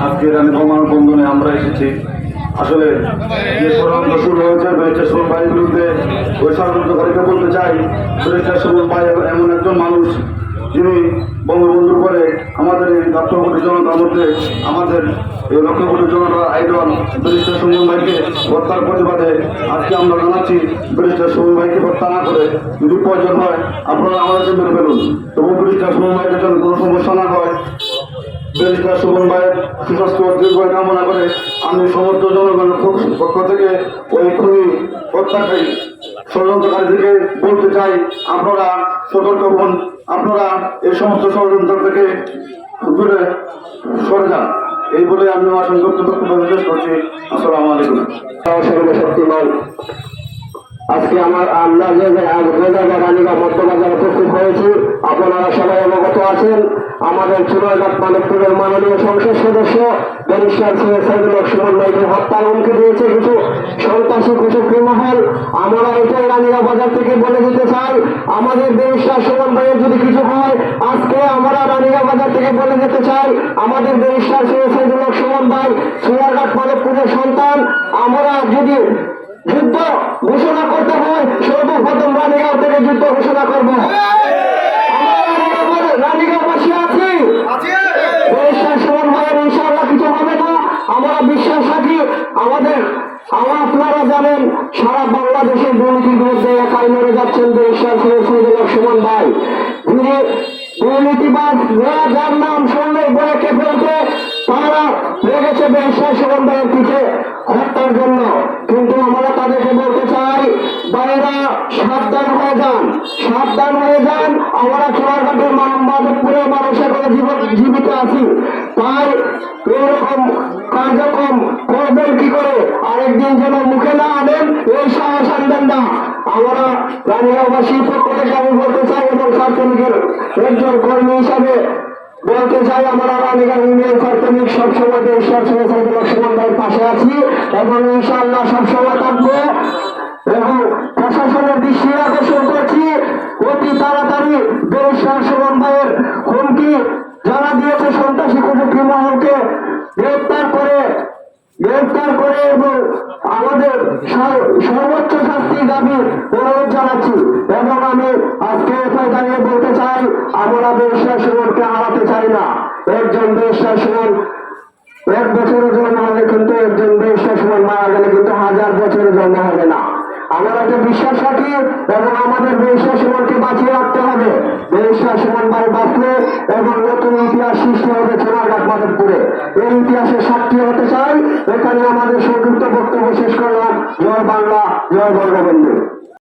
আজকে বন্ধনে আমরা এসেছি আসলে যে ষড়যন্ত্র শুরু হয়েছে সুমন ভাইয়ের বিরুদ্ধে বলতে চাই? সুরেশ সুমন ভাই এমন একজন মানুষ যিনি বঙ্গবন্ধুর পরে আমাদের এই লক্ষ কোটি জনতার মধ্যে আমাদের এই লক্ষ কোটি জনতার আইডল ব্যারিস্টার সুমন ভাইকে হত্যার প্রতিবাদে আজকে আমরা জানাচ্ছি, ব্যারিস্টার সুমন ভাইকে হত্যা না করে যদি প্রয়োজন হয়, আপনারা আমাদেরকে মেরে ফেলুন তবু ব্যারিস্টার সুমন ভাইকে যেন কোনো সমস্যা না হয়। ব্যারিস্টার সুমন ভাইয়ের সুস্বাস্থ্য দীর্ঘ কামনা করে আমি সমস্ত জনগণের পক্ষ থেকে ওই খুবই হত্যাকারী ষড়যন্ত্রকারীদেরকে বলতে চাই, আপনারা সতর্ক হন। আপনারা এই সমস্ত ষড়যন্ত্র থেকে দূরে সরে যান। এই বলে আমি আমার সংযুক্ত বক্তব্য শেষ করছি। আসসালামু আলাইকুম। সর্বশক্তিমান আজকে আমার আমরা উপস্থিত হয়েছি। আপনারা সবাই অবগত আছেন, আমাদের চুরাঘাট মানিকপুরের মাননীয় সংসদ সদস্য সৈয়দ সাইদুল হক সুমন হত্যার হুমকি দিয়েছে কিছু সন্ত্রাসী, কিছু ক্রিমহল আমরা এটাই রানীগা বাজার থেকে বলে দিতে চাই আমাদের ব্যারিস্টার সুমন ভাইয়ের যদি কিছু হয় আজকে আমরা রানীগা বাজার থেকে বলে দিতে চাই আমাদের ব্যারিস্টার সৈয়দ সাইদুল হক সুমন ভাই চুরাঘাট মানিকপুরের সন্তান আমরা যদি যুদ্ধ ঘোষণা করতে হয় সর্বপ্রথম রানীগাঁও থেকে যুদ্ধ ঘোষণা করব। আমরা আছি। পরিষ্কার সমান ভাইয়ের কিছু হবে না। আমরা বিশ্বাস রাখি আমাদের আমার আপনারা জানেন সারা বাংলাদেশের দুর্নীতির বিরুদ্ধে একাই লড়ে যাচ্ছেন সুমন ভাই। যিনি দুর্নীতিবাদ যার নাম শুনলে বলে কে ফেলতে তারা লেগেছে ব্যবসায় সুমন ভাইয়ের পিঠে হত্যার জন্য। কিন্তু আমরা তাদেরকে বলতে চাই বাইরা সাবধান হয়ে যান, সাবধান হয়ে যান। আমরা চোরাঘাটের মানবাদপুরের মানুষের করে জীবন জীবিত আছি। তাই এরকম কার্যক্রম আরেকদিন যেন মুখে না আনেন, এই সাহস আনবেন না। আমরা বলতে চাই এবং একজন কর্মী হিসাবে বলতে চাই, আমরা রানীগাঁও ইউনিয়ন প্রাথমিক সবসময় ঈশ্বর সমাজের লক্ষ্মণ ভাইয়ের পাশে আছি এবং ইনশাআল্লাহ সবসময় থাকব। এবং প্রশাসনের দৃষ্টি আকর্ষণ করছি। অতি তাড়াতাড়ি গ্রেপ্তার করে এবং আমাদের সর- সর্বোচ্চ শাস্তির দাবি অনুরোধ জানাচ্ছি। এবং আমি আজকে এটাই দাঁড়িয়ে বলতে চাই, আমরা ব্যবসায় সুমনকে হারাতে চাই না। একজন ব্যবসায় সুমন এক বছরের জন্য হলে কিন্তু একজন ব্যবসায় সুমন মারা গেলে কিন্তু হাজার বছরের জন্য হবে না। আমরা একটা বিশ্বাস রাখি এবং আমাদের ব্যবসায় সুমনকে বাঁচিয়ে রাখতে হবে ব্যবসায় সুমন ভাই বাঁচলে এবং নতুন ইতিহাস সৃষ্টি হবে সোনারঘাট মাধবপুরে এই ইতিহাসে সাক্ষী হতে চাই। এখানে আমাদের সংযুক্ত বক্তব্য শেষ করলাম। জয় বাংলা, জয় বঙ্গবন্ধু।